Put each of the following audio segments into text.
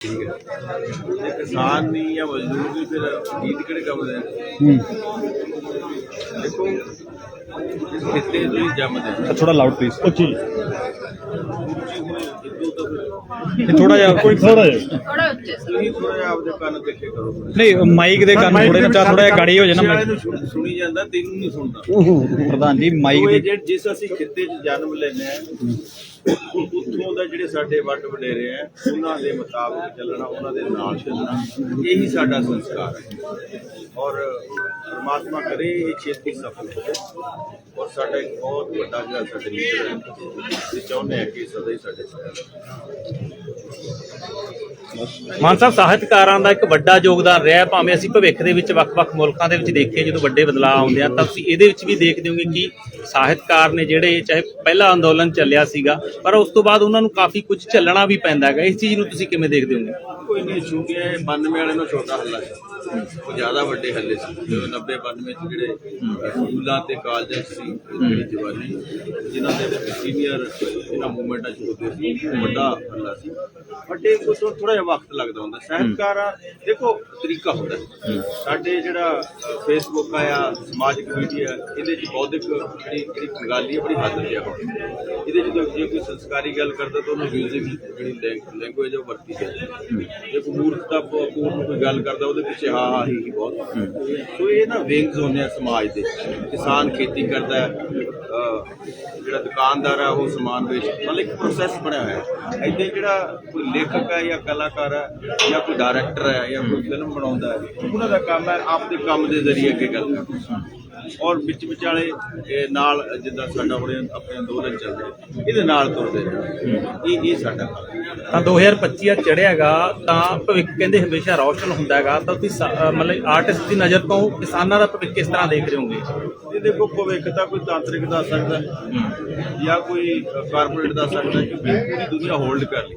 ਠੀਕ ਹੈ। ਕਿਸਾਨ ਨਹੀਂ ਜਾਂ ਮਜ਼ਦੂਰ ਨਹੀਂ ਫਿਰ ਗੀਤ ਕਿਹੜੇ ਕੰਮ ਦੇ ਹੂੰ। ਦੇਖੋ ਇਸ ਖੇਤੇ ਤੋਂ ਹੀ ਜੰਮਦੇ ਥੋੜਾ ਲਾਊਡ ਪਲੀਜ਼ ਉੱਚੀ ਇਦੋਂ ਤਾਂ ਫਿਰ ਇਹ ਥੋੜਾ ਜਿਹਾ ਕੋਈ ਥੋੜਾ ਜਿਹਾ। ਥੋੜਾ ਉੱਚੇ ਸੀ ਤੁਸੀਂ ਥੋੜਾ ਜਿਹਾ ਆਪਦੇ ਕੰਨ ਦੇਖੇ ਕਰੋ। ਨਹੀਂ ਮਾਈਕ ਦੇ ਕੰਨ ਥੋੜੇ ਨਾ ਥੋੜਾ ਜਿਹਾ ਗਾੜੀ ਹੋ ਜਾਣਾ ਨੂੰ ਸੁਣ- ਸੁਣੀ ਜਾਂਦਾ ਤੈਨੂੰ ਨਹੀਂ ਸੁਣਦਾ। ਪ੍ਰਧਾਨ ਜੀ ਮਾਈਕ ਉਹ ਇਹ ਦੀ ਜਿਹੜੇ ਜਿਸ ਅਸੀਂ ਖਿੱਤੇ 'ਚ ਜਨਮ ਲੈਨੇ ਆ ਉੱਥੋਂ ਦਾ ਜਿਹੜੇ ਸਾਡੇ ਵੱਡ ਵਡੇਰੇ ਆ ਉਹਨਾਂ ਦੇ ਮੁਤਾਬਕ ਚੱਲਣਾ ਉਹਨਾਂ ਦੇ ਨਾਲ ਚੱਲਣਾ ਇਹੀ ਸਾਡਾ ਸੰਸਕਾਰ ਹੈ। ਔਰ ਪਰਮਾਤਮਾ ਕਰੇ ਇਹ ਛੇਤੀ ਸਫਲ ਹੋਵੇ। ਔਰ ਸਾਡਾ ਇੱਕ ਬਹੁਤ ਵੱਡਾ ਜਿਹੜਾ ਸਾਡੇ ਲੀਡਰ ਹੈ ਤੇ ਚਾਹੁੰਦੇ ਆ ਕਿ ਸਦਾ ਹੀ ਸਾਡੇ ਸਾਥ ਮਾਨ ਸਾਹਿਬ, ਸਾਹਿਤਕਾਰਾਂ ਦਾ ਇੱਕ ਵੱਡਾ ਯੋਗਦਾਨ ਰਿਹਾ, ਭਾਵੇਂ ਅਸੀਂ ਭਵਿੱਖ ਦੇ ਵਿੱਚ ਵੱਖ-ਵੱਖ ਮੁਲਕਾਂ ਦੇ ਵਿੱਚ ਦੇਖੀਏ, ਜਦੋਂ ਵੱਡੇ ਬਦਲਾਅ ਆਉਂਦੇ ਆ, ਤਾਂ ਤੁਸੀਂ ਇਹਦੇ ਵਿੱਚ ਵੀ ਦੇਖਦੇ ਹੋਗੇ ਕਿ ਸਾਹਿਤਕਾਰ ਨੇ ਜਿਹੜੇ ਚਾਹੇ ਪਹਿਲਾ ਅੰਦੋਲਨ ਚੱਲਿਆ ਸੀਗਾ, ਪਰ ਉਸ ਤੋਂ ਬਾਅਦ ਉਹਨਾਂ ਨੂੰ ਕਾਫੀ ਕੁਝ ਚੱਲਣਾ ਵੀ ਪੈਂਦਾ ਹੈਗਾ। ਇਸ ਚੀਜ਼ ਨੂੰ ਤੁਸੀਂ ਕਿਵੇਂ ਦੇਖਦੇ ਹੋਗੇ? ਕੋਈ ਨਹੀਂ ਛੂਟੀਆਂ 92 ਵਾਲੇ ਨੂੰ ਛੋਟਾ ਹੱਲਾ ਸੀ ਉਹ ਜ਼ਿਆਦਾ ਵੱਡੇ ਹੱਲੇ ਸੀ। ਜੋ 90 92 ਚ ਜਿਹੜੇ ਸਕੂਲਾਂ ਤੇ ਕਾਲਜਾਂ ਸੀ, ਜਿਹੜੀ ਜਵਾਨੀ, ਜਿਨ੍ਹਾਂ ਦੇ ਵਿੱਚ ਸੀਨੀਅਰ ਇਹਨਾਂ ਮੂਵਮੈਂਟਾਂ ਚ ਹੁੰਦੇ ਸੀ, ਉਹ ਵੱਡਾ ਹੱਲਾ ਸੀ। ਵੱਡੇ ਕੋ ਥੋੜਾ ਜਿਹਾ ਵਕਤ ਲੱਗਦਾ ਹੁੰਦਾ। ਸਾਹਿਤਕਾਰਾਂ, ਦੇਖੋ, ਤਰੀਕਾ ਹੁੰਦਾ ਸਾਡੇ ਜਿਹੜਾ ਫੇਸਬੁੱਕ ਆ ਸਮਾਜਿਕ ਮੀਡੀਆ ਇਹਦੇ ਚ ਬੌਧਿਕ ਜਿਹੜੀ ਜਿਹੜੀ ਖੰਗਾਲੀ ਹੈ ਬੜੀ ਹੱਦ ਤੇ ਆ ਇਹਦੇ ਚ ਜੇ ਕੋਈ ਸੰਸਕਾਰੀ ਗੱਲ ਕਰਦਾ ਤਾਂ ਉਹਨੂੰ ਮਿਊਜ਼ਿਕ ਜਿਹੜੀ ਲੈਂਗੁਏਜ ਉਹ ਵਰਤੀ ਜਾਂਦੀ ਹੈ। ਜੇ ਕੋਈ ਮੂਰਖਤਾ ਪੂਰਨ ਕੋਈ ਗੱਲ ਕਰਦਾ, ਉਹਦੇ ਪਿੱਛੇ ਹਾਂ ਹੀ ਬਹੁਤ ਸੋ ਇਹ ਨਾ ਵਿੰਗਸ ਹੁੰਦੇ ਆ ਸਮਾਜ ਦੇ ਕਿਸਾਨ ਖੇਤੀ ਕਰਦਾ ਹੈ ਜਿਹੜਾ ਦੁਕਾਨਦਾਰ ਹੈ ਉਹ ਸਮਾਨ ਵੇਚ, ਮਤਲਬ ਇੱਕ ਪ੍ਰੋਸੈਸ ਬਣਿਆ ਹੋਇਆ ਹੈ। ਇੱਥੇ ਜਿਹੜਾ ਕੋਈ ਲੇਖਕ ਹੈ ਜਾਂ ਕਲਾਕਾਰ ਹੈ ਜਾਂ ਕੋਈ ਡਾਇਰੈਕਟਰ ਹੈ ਜਾਂ ਕੋਈ ਫਿਲਮ ਬਣਾਉਂਦਾ ਹੈ, ਉਹਨਾਂ ਦਾ ਕੰਮ ਹੈ ਆਪਦੇ ਕੰਮ ਦੇ ਜ਼ਰੀਏ ਅੱਗੇ ਗੱਲ ਕਰਨਾ। ਔਰ ਵਿੱਚ ਵਿਚਾਲੇ ਨਾਲ ਜਿੱਦਾਂ ਸਾਡਾ ਹੁਣ ਆਪਣੇ ਅੰਦੋਲਨ ਚੱਲਦੇ ਇਹਦੇ ਨਾਲ ਤੁਰਦੇ ਨੇ ਇਹ ਇਹ ਸਾਡਾ ਕੰਮ ਹੈ। ਤਾਂ 2025 ਆ ਚੜਿਆਗਾ ਤਾਂ ਭਵਿੱਖ ਕਹਿੰਦੇ ਹਮੇਸ਼ਾ ਰੌਸ਼ਨ ਹੁੰਦਾ ਹੈਗਾ ਤਾਂ ਤੁਸੀਂ ਮਤਲਬ ਆਰਟਿਸਟ ਦੀ ਨਜ਼ਰ ਤੋਂ ਕਿਸਾਨਾਂ ਦਾ ਭਵਿੱਖ ਕਿਸ ਤਰ੍ਹਾਂ ਦੇਖ ਰਹੇ ਹੋਗੇ? ਇਹ ਦੇਖੋ ਭਵਿੱਖ ਤਾਂ ਕੋਈ ਤਾਂਤਰਿਕ ਦਾ ਸਕਦਾ। ਜਾਂ ਕੋਈ ਕਾਰਪੋਰੇਟ ਦਾ ਸਕਦਾ ਕਿਉਂਕਿ ਪੂਰੀ ਦੁਨੀਆ ਹੋਲਡ ਕਰ ਲਈ।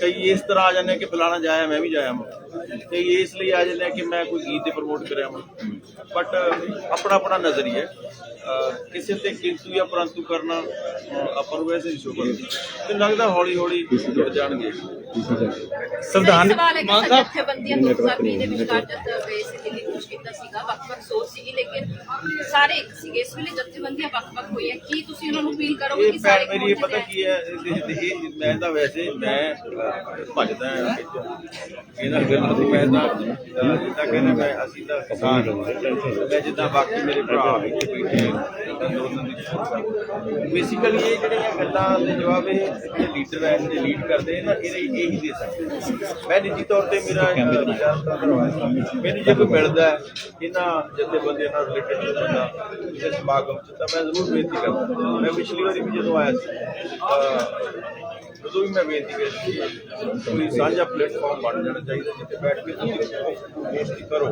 ਕਈ ਇਸ ਤਰ੍ਹਾਂ ਆ ਜਾਂਦੇ ਆ ਕਿ ਫਲਾਣਾ ਜਾਇਆ ਮੈਂ ਵੀ ਜਾਇਆ ਮੈਂ ਕਈ ਇਸ ਲਈ ਆ ਜਾਂਦੇ ਆ ਕਿ ਮੈਂ ਕੋਈ ਗੀਤ ਤੇ ਪ੍ਰਮੋਟ ਕਰਿਆ ਮੈਂ ਬਟ ਆਪਣਾ ਆਪਣਾ ਨਜ਼ਰੀਆ ਕਿਸੇ ਤੇ ਕਿੰਤੂ ਜਾਂ ਪਰੰਤੂ ਕਰਨਾ ਆਪਾਂ ਨੂੰ ਵੈਸੇ ਹੀ ਸ਼ੁਕਰ ਤੇ ਲੱਗਦਾ ਹੌਲੀ ਹੌਲੀ ਜੁੜ ਜਾਣਗੇ। ਸੰਵਿਧਾਨ ਹੈ ਕਿ ਜਥੇਬੰਦੀਆਂ 2020 ਦੇ ਵਿਚਕਾਰ ਜਦ ਦਿੱਲੀ ਕੁਝ ਕੀਤਾ ਸੀਗਾ ਵੱਖ-ਵੱਖ ਸੋਚ ਸੀਗੀ ਲੇਕਿਨ ਸਾਰੇ ਇੱਕ ਸੀਗੇ। ਇਸ ਵੇਲੇ ਜਥੇਬੰਦੀਆਂ ਵੱਖ-ਵੱਖ ਹੋਈਆਂ। ਕੀ ਤੁਸੀਂ ਉਹਨਾਂ ਨੂੰ ਅਪੀਲ ਕਰੋਗੇ ਇਹ ਕਿ ਭੈਣ ਸਾਰੇ ਮੇਰੀ ਇਹ ਪਤਾ ਕੀ ਹੈ ਇਹ- ਇਹ- ਇਹ- ਮੈਂ ਤਾਂ ਵੈਸੇ ਮੈਂ ਅਹ, ਭੱਜਦਾ ਹਾਂ ਇਹਨਾਂ ਗੱਲਾਂ ਤੋਂ ਮੈਂ ਤਾਂ ਜਿੱਦਾਂ ਕਹਿੰਦਾ ਮੈਂ ਅਸੀਂ ਤਾਂ ਕਿਸਾਨ ਮੈਂ ਜਿੱਦਾਂ ਬਾਕੀ ਮੇਰੇ ਭਰਾ ਇੱਥੇ ਬੈਠੇ ਅੰਦੋਲਨ ਦੀ ਬੇਸਿਕਲੀ ਇਹ ਜਿਹੜੀਆਂ ਗੱਲਾਂ ਦੇ ਜਵਾਬ ਇਹ ਜਿਹੜੇ ਲੀਡਰ ਹੈ ਜਿਹੜੇ ਲੀਡ ਕਰਦੇ ਨਾ ਇਹ ਇਹੀ ਦੇ ਸਕਦੇ ਮੈਂ ਨਿੱਜੀ ਤੌਰ ਤੇ ਮੇਰਾ ਮੈਨੂੰ ਜੇ ਕੋਈ ਮਿਲਦਾ ਇਹਨਾਂ ਜਥੇਬੰਦੀਆਂ ਨਾਲ ਰਿਲੇਟਡ ਬੰਦਾ ਇਸ ਸਮਾਗਮ ਚ ਤਾਂ ਮੈਂ ਜ਼ਰੂਰ ਬੇਨਤੀ ਕਰਦਾ। ਮੈਂ ਪਿਛਲੀ ਵਾਰੀ ਵੀ ਜਦੋਂ ਆਇਆ ਸੀ ਅਹ, ਵੀ ਮੈਂ ਬੇਨਤੀ ਕੀਤੀ ਕੋਈ ਸਾਂਝਾ ਪਲੇਟਫਾਰਮ ਬਣ ਜਾਣਾ ਚਾਹੀਦਾ ਜਿੱਥੇ ਬੈਠ ਕੇ ਤੁਸੀਂ ਬੇਨਤੀ ਕਰੋ।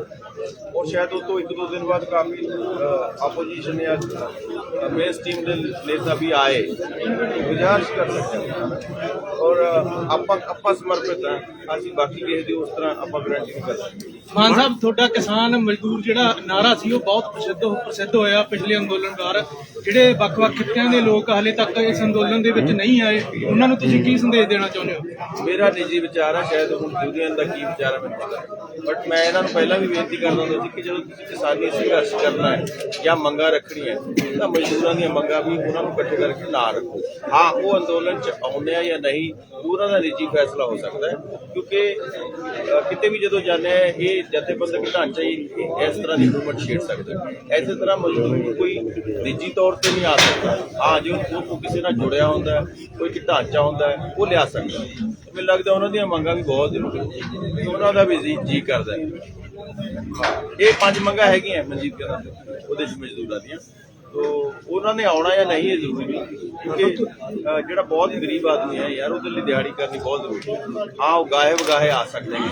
ਔਰ ਸ਼ਾਇਦ ਉਹ ਤੋਂ ਇੱਕ ਦੋ ਦਿਨ ਬਾਅਦ ਕਾਫੀ ਆਪੋਜੀਸ਼ਨ ਜਾਂ ਮੇਨ ਸਟ੍ਰੀਮ ਦੇ ਨੇਤਾ ਵੀ ਆਏ ਗੁਜ਼ਾਰਿਸ਼ ਕਰ ਸਕਦੇ ਔਰ ਆਪਾਂ ਆਪਾਂ ਸਮਰਪਿਤ ਹਾਂ ਅਸੀਂ ਬਾਕੀ ਕਿਸੇ ਦੀ ਉਸ ਤਰ੍ਹਾਂ ਆਪਾਂ ਗਰੰਟੀ ਨਹੀਂ ਕਰ ਸਕਦੇ। ਮਾਨ ਸਾਹਿਬ ਤੁਹਾਡਾ ਕਿਸਾਨ ਮਜ਼ਦੂਰ ਜਿਹੜਾ ਨਾਰਾ ਸੀ ਉਹ ਬਹੁਤ ਪ੍ਰਸਿੱਧ ਪ੍ਰਸਿੱਧ ਹੋਇਆ ਪਿਛਲੇ ਅੰਦੋਲਨ ਦੌਰ ਜਿਹੜੇ ਵੱਖ-ਵੱਖ ਖਿੱਤਿਆਂ ਦੇ ਲੋਕ ਹਾਲੇ ਤੱਕ ਇਸ ਅੰਦੋਲਨ ਦੇ ਵਿੱਚ ਨਹੀਂ ਆਏ ਉਹਨਾਂ ਨੂੰ ਤੁਸੀਂ ਕੀ ਸੰਦੇਸ਼ ਦੇਣਾ ਚਾਹੁੰਦੇ ਹੋ? ਮੇਰਾ ਨਿੱਜੀ ਵਿਚਾਰ ਹੈ ਸ਼ਾਇਦ ਹੁਣ ਯੂਨੀਅਨ ਦਾ ਕੀ ਵਿਚਾਰ ਹੈ ਮੈਨੂੰ ਪਤਾ ਬਟ ਮੈਂ ਇਹਨਾਂ ਨੂੰ ਪਹਿਲਾਂ ਵੀ ਬੇਨਤੀ ਕਰਦਾ ਹੁੰਦਾ ਸੀ ਕਿ ਜਦੋਂ ਤੁਸੀਂ ਕਿਸਾਨੀ ਸੰਘਰਸ਼ ਕਰਨਾ ਹੈ ਜਾਂ ਮੰਗਾਂ ਰੱਖਣੀਆਂ ਹੈ, ਤਾਂ ਮਜ਼ਦੂਰਾਂ ਦੀਆਂ ਮੰਗਾਂ ਵੀ ਉਹਨਾਂ ਨੂੰ ਇਕੱਠੇ ਕਰਕੇ ਨਾ ਰੱਖੋ। ਹਾਂ ਉਹ ਅੰਦੋਲਨ 'ਚ ਆਉਂਦੇ ਆ ਜਾਂ ਨਹੀਂ ਉਹਨਾਂ ਦਾ ਨਿੱਜੀ ਫੈਸਲਾ ਹੋ ਸਕਦਾ ਹੈ ਕਿਉਂਕਿ ਕਿਤੇ ਵੀ ਜਦੋਂ ਜਾਂਦੇ ਆ ਇਹ ਜਥੇਬੰਦਕ ਢਾਂਚਾ ਹੀ ਇਸ ਤਰ੍ਹਾਂ ਦੀ ਮੂਵਮੈਂਟ ਛੇੜ ਸਕਦਾ ਹੈ। ਇਸੇ ਤਰ੍ਹਾਂ ਮਜ਼ਦੂਰ ਕੋਈ ਨਿੱਜੀ ਤੌਰ ਤੇ ਨਹੀਂ ਆ ਸਕਦਾ। ਹਾਂ, ਜੇ ਉਹ ਕਿਸੇ ਨਾਲ ਜੁੜਿਆ ਹੁੰਦਾ ਕੋਈ ਕਿ ਢਾਂਚਾ ਹੁੰਦਾ ਉਹ ਲਿਆ ਸਕਦਾ ਮੈਨੂੰ ਲੱਗਦਾ ਉਹਨਾਂ ਦੀਆਂ ਮੰਗਾਂ ਵੀ ਬਹੁਤ ਜ਼ਰੂਰੀ ਹੈ ਉਹਨਾਂ ਦਾ ਵੀ ਜੀ ਜੀ ਕਰਦਾ ਇਹ ਪੰਜ ਮੰਗਾਂ ਹੈਗੀਆਂ ਮਨਜੀਤ ਕਹਿੰਦਾ ਉਹਦੇ ਚ ਮਜ਼ਦੂਰਾਂ ਦੀਆਂ। ਤੋ ਉਹਨਾਂ ਨੇ ਆਉਣਾ ਜਾਂ ਨਹੀਂ ਇਹ ਜ਼ਰੂਰੀ ਕਿਉਂਕਿ ਜਿਹੜਾ ਬਹੁਤ ਗਰੀਬ ਆਦਮੀ ਹੈ ਯਾਰ, ਉਹਦੇ ਲਈ ਦਿਹਾੜੀ ਕਰਨੀ ਬਹੁਤ ਜ਼ਰੂਰੀ ਹੈ। ਹਾਂ, ਉਹ ਗਾਏ ਵਗਾਏ ਆ ਸਕਦੇ ਨੇ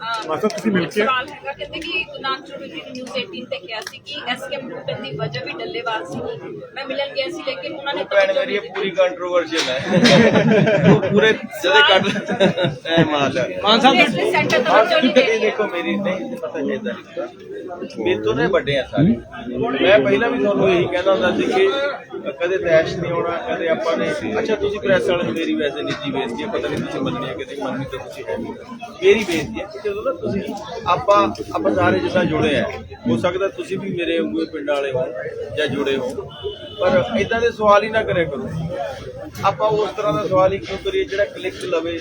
ਮਾਸਟਰ ਤੁਸੀਂ ਮਿਲ ਕੇ ਸਵਾਲ ਹੈਗਾ ਕਹਿੰਦੇ ਕਿ ਗੁਨਾਹ ਚੋੜੀ ਜੀ ਨਿਊਜ਼ 18 ਤੇ ਕਿਹਾ ਸੀ ਕਿ ਐਸਕੇਐਮ ਟੁੱਟਣ ਦੀ ਵਜ੍ਹਾ ਵੀ ਡੱਲੇਵਾਲ ਸੀ। ਮੈਂ ਮਿਲਣ ਗਿਆ ਸੀ ਲੇਕਿਨ ਉਹਨਾਂ ਨੇ ਭੈਣ ਮੇਰੀ ਇਹ ਪੂਰੀ ਕੰਟਰੋਵਰਸ਼ੀਅਲ ਹੈ। ਉਹ ਪੂਰੇ ਜਦੇ ਕੱਢ ਐ ਮਾਲ ਮਾਨ ਸਾਹਿਬ ਲਈ ਸੈਂਟਰ ਤੋਂ ਚੋਰੀ ਦੇ ਇਹ ਦੇਖੋ ਮੇਰੀ ਨਹੀਂ ਪਤਾ ਕਿਦਾਂ ਮੇਰੇ ਤੋਂ ਨੇ ਵੱਡੇ ਆ ਸਾਰੇ। ਮੈਂ ਪਹਿਲਾਂ ਵੀ ਤੁਹਾਨੂੰ ਇਹੀ ਕਹਿੰਦਾ ਹੁੰਦਾ ਸੀ ਕਿ ਕਦੇ ਤੈਸ਼ ਨਹੀਂ ਹੋਣਾ ਕਦੇ ਆਪਾਂ ਨੇ ਅੱਛਾ ਤੁਸੀਂ ਪ੍ਰੈਸ ਵਾਲੇ ਨੂੰ ਮੇਰੀ ਵੈਸੇ ਨਿੱਜੀ ਬੇਇੱਜ਼ਤੀ ਹੈ ਪਤਾ ਨਹੀਂ ਤੁਸੀਂ ਮੰਨਣੀ ਹੈ ਕਿ ਨਹੀਂ ਮੰਨਣੀ ਤਾਂ ਤੁਸੀਂ ਹੈ ਨਹੀਂ। ਮੇਰੀ ਬੇਇੱਜ਼ਤੀ ਹੈ। ਜਦੋਂ ਨਾ ਤੁਸੀਂ ਆਪਾਂ ਆਪਾਂ ਸਾਰੇ ਜਿੱਦਾਂ ਜੁੜੇ ਆ ਹੋ ਸਕਦਾ ਤੁਸੀਂ ਵੀ ਮੇਰੇ ਵਾਂਗੂ ਪਿੰਡ ਵਾਲੇ ਹੋ ਜਾਂ ਜੁੜੇ ਹੋ, ਪਰ ਇਦਾਂ ਦੇ ਸਵਾਲ ਹੀ ਨਾ ਕਰਿਆ ਕਰੋ। ਆਪਾਂ ਉਸ ਤਰ੍ਹਾਂ ਦਾ ਸਵਾਲ ਹੀ ਕਿਉਂ ਕਰੀਏ ਜਿਹੜਾ ਕਲਿੱਕ ਲਵੇ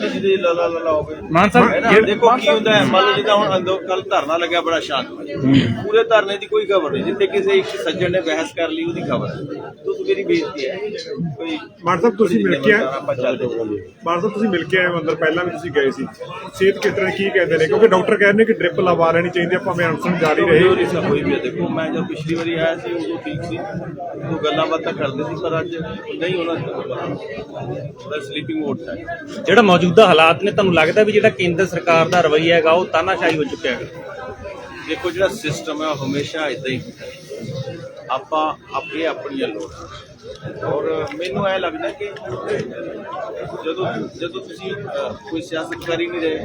ਤੇ ਜਿਹਦੇ ਲਲਾ ਲਲਾ ਹੋਵੇ? ਮਾਨ ਸਾਹਿਬ, ਹੈ ਨਾ? ਜਿਹੜੇ- ਦੇਖੋ ਕੀ ਹੁੰਦਾ ਹੈ ਮੰਨ ਲਓ ਜਿੱਦਾਂ ਹੁਣ ਅੰਦੋ ਕੱਲ ਧਰਨਾ ਲੱਗਿਆ ਬੜਾ ਸ਼ਾਂਤ ਪੂਰੇ ਧਰਨੇ ਦੀ ਕੋਈ ਖਬਰ ਨਹੀਂ ਜਿੱਥੇ ਕਿਸੇ ਇੱਕ ਸੱਜਣ ਨੇ ਬਹਿਸ ਕਰ ਲਈ ਉਹਦੀ ਖਬਰ ਹੈ। ਤੁਸੀਂ ਮੇਰੀ ਬੇਇੱਜ਼ਤੀ ਹੈ? ਕੋਈ ਮਾਨ ਸਾਹਿਬ ਤੁਸੀਂ ਮਿਲ ਕੇ ਆਏ ਆਪਾਂ ਚੱਲਦੇ ਹਾਂ ਮਾਨ ਸਾਹਿਬ ਤੁਸੀਂ ਮਿਲ ਕੇ ਆਏ ਹੋ ਅੰਦਰ ਪਹਿਲਾਂ ਵੀ ਤੁਸੀਂ ਗਏ ਸੀ। ਸਿਹਤ ਕਿਸ ਤਰ੍ਹਾਂ ਕੀ ਕਹਿੰਦੇ ਨੇ? ਕਿਉਂਕਿ ਡਾਕਟਰ ਕਹਿੰਦੇ ਨੇ ਕਿ ਡ੍ਰਿਪ ਲਵਾ ਲੈਣੀ ਚਾਹੀਦੀ ਹੈ ਭਾਵੇਂ ਅਨਸ਼ਨ ਜਾਰੀ ਰਹੇ। ਹੋਈ ਸਭ ਹੋਈ ਵੀ ਹੈ। ਦੇਖੋ ਮੈਂ ਜਦ ਪਿਛਲੀ ਵਾਰੀ ਆਇਆ ਸੀ ਉਦੋਂ ਠੀਕ ਸੀ। ਉਹ ਗੱਲਾਂ ਬਾਤਾਂ ਕਰਦੇ ਸੀ ਪਰ ਅੱਜ ਨਹੀਂ ਹੋਣਾ ਉਹਦਾ ਸਲੀਪਿੰਗ ਮੋਡ ਹੈ ਜਿਹੜਾ ਮੌਜੂਦਾ ਹਾਲਾਤ ਨੇ, ਤੁਹਾਨੂੰ ਲੱਗਦਾ ਵੀ ਜਿਹੜਾ ਕੇਂਦਰ ਸਰਕਾਰ ਦਾ ਰਵੱਈਆ ਹੈਗਾ, ਉਹ ਤਾਨਾਸ਼ਾਹੀ ਹੋ ਚੁੱਕਿਆ ਹੈਗਾ ਦੇਖੋ, ਜਿਹੜਾ ਸਿਸਟਮ ਹੈ, ਉਹ ਹਮੇਸ਼ਾ ਇਦਾਂ ਹੀ ਹੁੰਦਾ ਹੈ। ਆਪਾਂ ਆਪੇ ਆਪਣੀਆਂ ਲੋੜਾਂ ਔਰ ਮੈਨੂੰ ਇਹ ਲੱਗਦਾ ਕਿ ਜਦੋਂ ਜਦੋਂ ਤੁਸੀਂ ਕੋਈ ਸਿਆਸਤ ਕਰ ਹੀ ਨਹੀਂ ਰਹੇ,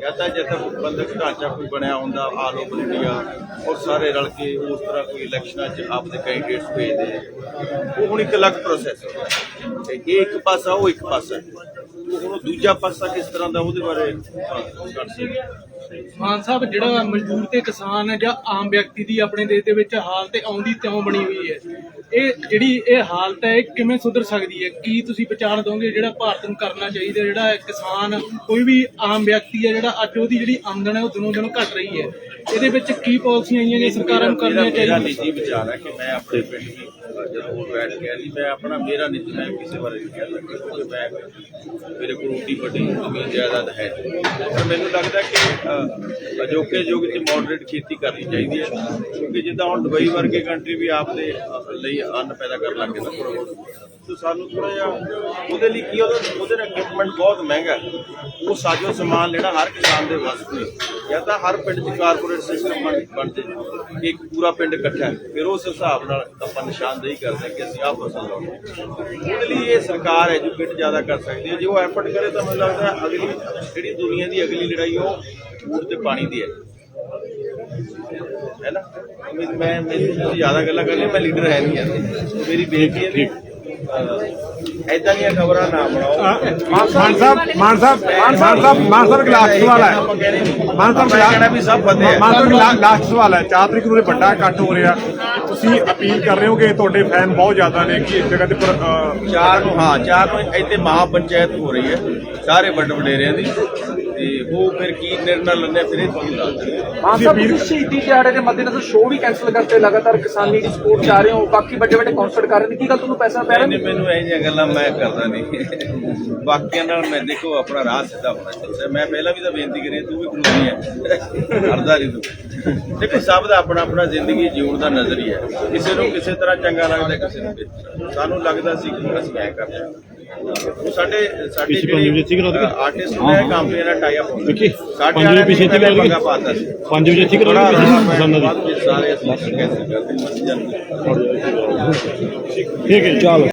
ਜਾਂ ਤਾਂ ਜਦ ਤੱਕ ਬੰਦਕ ਢਾਂਚਾ ਕੋਈ ਬਣਿਆ ਹੁੰਦਾ, ਆਲ ਓਵਰ ਇੰਡੀਆ, ਔਰ ਸਾਰੇ ਰਲ ਕੇ ਉਸ ਤਰ੍ਹਾਂ ਕੋਈ ਇਲੈਕਸ਼ਨਾਂ 'ਚ ਆਪਦੇ ਕੈਂਡੀਡੇਟਸ ਭੇਜਦੇ ਉਹ ਹੁਣ ਇੱਕ ਅਲੱਗ ਪ੍ਰੋਸੈਸ ਹੈ। ਤੇ ਇਹ ਇੱਕ ਪਾਸਾ, ਉਹ ਇੱਕ ਪਾਸਾ ਹੁਣ ਦੂਜਾ ਪਾਸਾ ਕਿਸ ਤਰ੍ਹਾਂ ਦਾ, ਉਹਦੇ ਬਾਰੇ ਕਰ ਸੀ ਮਾਨ ਸਾਹਿਬ, ਜਿਹੜਾ ਮਜ਼ਦੂਰ ਤੇ ਕਿਸਾਨ ਜਾਂ ਆਮ ਵਿਅਕਤੀ ਦੀ ਆਪਣੇ ਦੇਸ਼ ਦੇ ਵਿੱਚ ਹਾਲਤ ਆਉਂਦੀ ਤਿਉਂ ਬਣੀ ਹੋਈ ਹੈ ਇਹ ਜਿਹੜੀ ਇਹ ਹਾਲਤ ਹੈ ਇਹ ਕਿਵੇਂ ਸੁਧਰ ਸਕਦੀ ਹੈ? ਕੀ ਤੁਸੀਂ ਵਿਚਾਰ ਦੋਗੇ ਜਿਹੜਾ ਭਾਰਤ ਨੂੰ ਕਰਨਾ ਚਾਹੀਦਾ ਜਿਹੜਾ ਕਿਸਾਨ ਕੋਈ ਵੀ ਆਮ ਵਿਅਕਤੀ ਹੈ ਜਿਹੜਾ ਅੱਜ ਉਹਦੀ ਜਿਹੜੀ ਆਮਦਨ ਹੈ ਉਹ ਦਿਨੋਂ ਦਿਨ ਘਟ ਰਹੀ ਹੈ? ਇਹਦੇ ਵਿੱਚ ਕੀ ਪਾਲਿਸੀਆਂ ਆਈਆਂ ਨੇ ਸਰਕਾਰਾਂ ਨੂੰ ਕਰਨੀਆਂ ਚਾਹੀਦੀਆਂ? ਨਿੱਜੀ ਵਿਚਾਰ ਹੈ ਕਿ ਮੈਂ ਆਪਣੇ ਪਿੰਡ ਵੀ ਜਦੋਂ ਬੈਠ ਕੇ ਨਹੀਂ ਮੈਂ ਆਪਣਾ ਮੇਰਾ ਨਿੱਜੀ ਮੈਂ ਕਿਸੇ ਬਾਰੇ ਨਹੀਂ ਕਹਿ ਸਕਦਾ ਕਿਉਂਕਿ ਮੈਂ ਮੇਰੇ ਕੋਲ ਉੱਡੀ ਵੱਡੀ ਜ਼ਮੀਨ ਜਾਇਦਾਦ ਹੈ ਪਰ ਮੈਨੂੰ ਲੱਗਦਾ ਕਿ ਅਜੋਕੇ ਯੁੱਗ 'ਚ ਮਾਡਰੇਟ ਖੇਤੀ ਕਰਨੀ ਚਾਹੀਦੀ ਹੈ, ਕਿਉਂਕਿ ਜਿੱਦਾਂ ਹੁਣ ਦੁਬਈ ਵਰਗੇ ਕੰਟਰੀ ਵੀ ਆਪਦੇ ਲਈ ਅੰਨ ਪੈਦਾ ਕਰਨ ਲੱਗੇ ਨਾ ਸੋ ਸਾਨੂੰ ਥੋੜਾ ਜਿਹਾ ਉਹਦੇ ਲਈ ਕੀ ਉਹਦਾ ਉਹਦੇ ਨਾਲ ਇਕਵਿਪਮੈਂਟ ਬਹੁਤ ਮਹਿੰਗਾ ਉਹ ਸਾਜੋ ਸਮਾਨ ਲੈਣਾ ਹਰ ਕਿਸਾਨ ਦੇ ਵੱਸ ਨਹੀਂ। ਜਾਂ ਤਾਂ ਹਰ ਪਿੰਡ 'ਚ ਕਾਰਪੋਰੇਟ ਸਿਸਟਮ ਬਣ ਜੇ ਕਿ ਇੱਕ ਪੂਰਾ ਪਿੰਡ ਇਕੱਠਾ ਫਿਰ ਉਸ ਹਿਸਾਬ ਨਾਲ ਆਪਾਂ ਨਿਸ਼ਾਨਦੇਹੀ ਕਰਦੇ ਹਾਂ ਕਿ ਅਸੀਂ ਆਹ ਫਸਲ ਲਾਉਣੀ ਉਹਦੇ ਲਈ ਇਹ ਸਰਕਾਰ ਐਜੂਕੇਟ ਜ਼ਿਆਦਾ ਕਰ ਸਕਦੀ ਹੈ। ਜੇ ਉਹ ਐਫਰਟ ਕਰੇ ਤਾਂ ਮੈਨੂੰ ਲੱਗਦਾ ਅਗਲੀ ਜਿਹੜੀ ਦੁਨੀਆ ਦੀ ਅਗਲੀ ਲੜਾਈ ਉਹ ਫੂਡ ਤੇ ਪਾਣੀ ਦੀ ਹੈ। ਹੈ ਨਾ? ਮੈਂ ਮੈਂ ਮੈਨੂੰ ਜ਼ਿਆਦਾ ਗੱਲਾਂ ਕਰ ਲਈ ਮੈਂ ਲੀਡਰ ਹੈ ਨਹੀਂ ਐ ਮੇਰੀ ਬੇਨਤੀ ਹੈ ਐਦਾਂ ਦੀਆਂ ਖਬਰਾਂ ਨਾ ਬਣਾਓ। ਮਾਨ ਸਾਹਿਬ ਮਾਨ ਸਾਹਿਬ ਮਾਨ ਸਾਹਿਬ ਮਾਨ ਸਾਹਿਬ ਇੱਕ ਲਾਸਟ ਸਵਾਲ ਹੈ। ਮਾਨ ਸਾਹਿਬ ਆਪਾਂ ਇਹ ਕਹਿਣਾ ਵੀ ਸਭ ਫਤਿਹ ਹੈ ਮਾਨ ਸਾਹਿਬ ਇੱਕ ਲਾ- ਲਾਸਟ ਸਵਾਲ ਹੈ। 4 ਤਰੀਕ ਨੂੰ ਇਹ ਵੱਡਾ ਇਕੱਠ ਹੋ ਰਿਹਾ। ਤੁਸੀਂ ਅਪੀਲ ਕਰ ਰਹੇ ਹੋ ਕਿ ਤੁਹਾਡੇ ਫੈਨ ਬਹੁਤ ਜ਼ਿਆਦਾ ਨੇ ਕਿ ਇਸ ਜਗ੍ਹਾ ਤੇ ਪਰ ਚਾਰ ਨੂੰ ਹਾਂ ਚਾਰ ਨੂੰ ਇੱਥੇ ਮਹਾ ਪੰਚਾਇਤ ਹੋ ਰਹੀ ਹੈ ਸਾਰੇ ਵੱਡ ਵਡੇਰਿਆਂ ਦੀ। ਤੇ ਉਹ ਫਿਰ ਕੀ ਨਿਰਣਾ ਆ, ਫਿਰ ਇਹ ਤੁਹਾਨੂੰ ਦੱਸ ਦਿੰਦੇ ਮਾਨ ਸਾਹਿਬ ਤੁਸੀਂ ਸ਼ਹੀਦੀ ਦਿਹਾੜੇ ਦੇ ਮੱਦੇਨਜ਼ਰ ਸ਼ੋਅ ਵੀ ਕੈਨਸਲ ਕਰਤੇ ਲਗਾਤਾਰ ਕਿਸਾਨੀ ਦੀ ਸਪੋਰਟ ਚਾਹ ਰਹੇ ਹੋ ਬਾਕੀ ਵੱਡੇ ਵੱਡੇ ਕਨਸਰਟ ਕਰ ਰਹੇ ਨੇ ਕੀ ਗੱਲ ਤੁਹਾਨੂੰ ਪੈਸਾ ਪੈ ਰਿਹਾ? ਨਹੀਂ ਮੈਨੂੰ ਇਹ ਜਿਹੀਆਂ ਗੱਲਾਂ ਮੈਂ ਕਰਦਾ ਨਹੀਂ। ਬਾਕੀਆਂ ਨਾਲ ਮੈਂ ਦੇਖੋ ਆਪਣਾ ਰਾਹ ਸਿੱਧਾ ਹੋਣਾ ਚਾਹੀਦਾ। ਮੈਂ ਪਹਿਲਾਂ ਵੀ ਤਾਂ ਬੇਨਤੀ ਕਰੀ ਤੂੰ ਵੀ ਕਰੂਗੀ ਹੈ। ਹਰਦਾ ਨਹੀਂ ਤੂੰ। ਦੇਖੋ ਸਭ ਦਾ ਆਪਣਾ ਆਪਣਾ ਜ਼ਿੰਦਗੀ ਜਿਉਣ ਦਾ ਨਜ਼ਰੀਆ ਹੈ। ਕਿਸੇ ਨੂੰ ਕਿਸੇ ਤਰ੍ਹਾਂ ਚੰਗਾ ਲੱਗਦਾ ਕਿਸੇ ਨੂੰ। ਸਾਨੂੰ ਲੱਗਦਾ ਸੀ ਕਿ ਅਸੀਂ ਐ ਕਰਦੇ ਹਾਂ। ਉਹ ਸਾਡੇ ਸਾਡੇ ਜਿਹੜੇ ਆਰਟਿਸਟ ਨੇ ਕੰਪਨੀਆਂ ਨਾਲ ਟਾਈ ਅਪ ਹੁੰਦੇ ਸਾਡੇ ਵਾਲਿਆਂ ਨੇ ਪਹਿਲਾਂ ਪੰਗਾ ਪਾਤਾ ਸੀ। 5 ਵਜੇ ਠੀਕ ਬਾਅਦ ਵਿੱਚ ਸਾਰੇ ਅਸੀਂ ਕੈਂਸਲ ਕਰਦੇ ਹਾਂ ਠੀਕ ਹੈ ਚਲੋ।